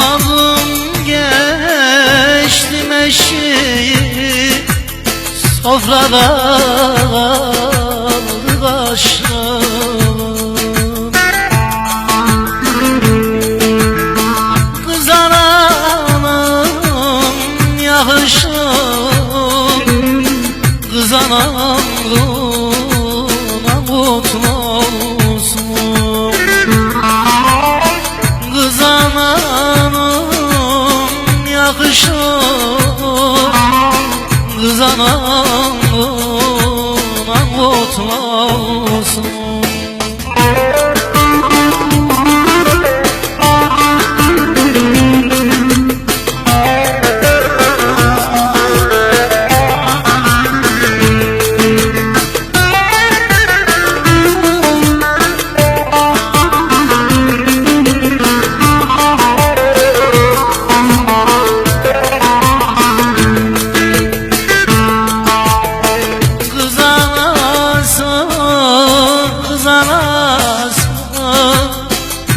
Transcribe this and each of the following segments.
Atladım geçtim eşiği Sofrada kaldı kaşlarım Kız anamın yakışır yakışır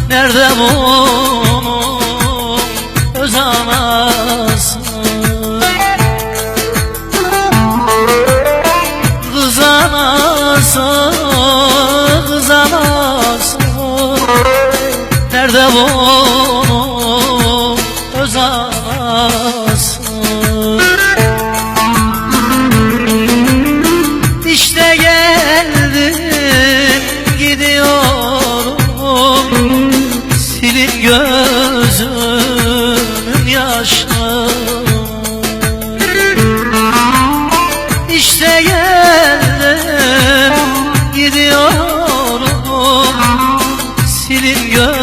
Nerede bunun öz anası Kız anası, kız anası. Nerede bunun öz anası İşte geldim gidiyorum. Silin gözümün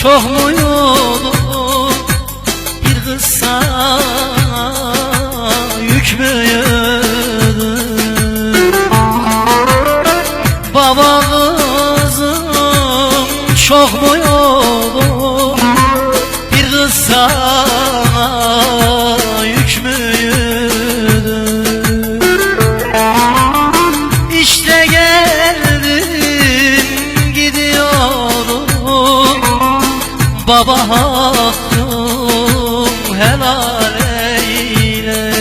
车 Baba hakkım helal eyle.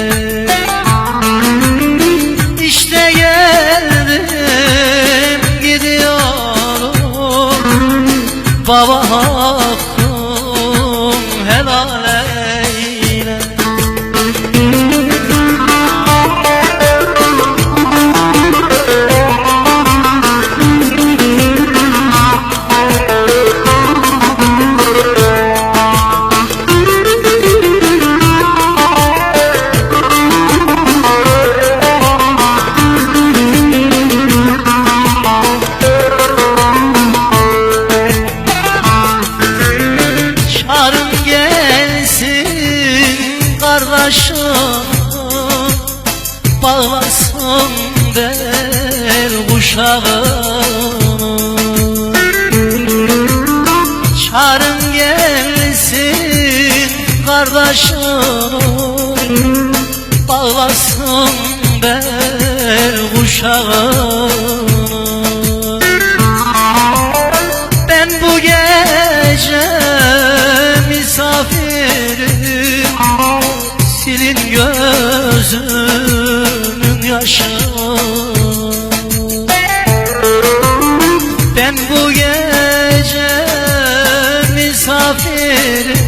İşte geldim gidiyorum. Baba hakkım kardeşim Bağlasın der kuşağını Çağırın gelsin kardeşim Bağlasın der kuşağını Sil gözümün yaşını Ben bu gece misafirim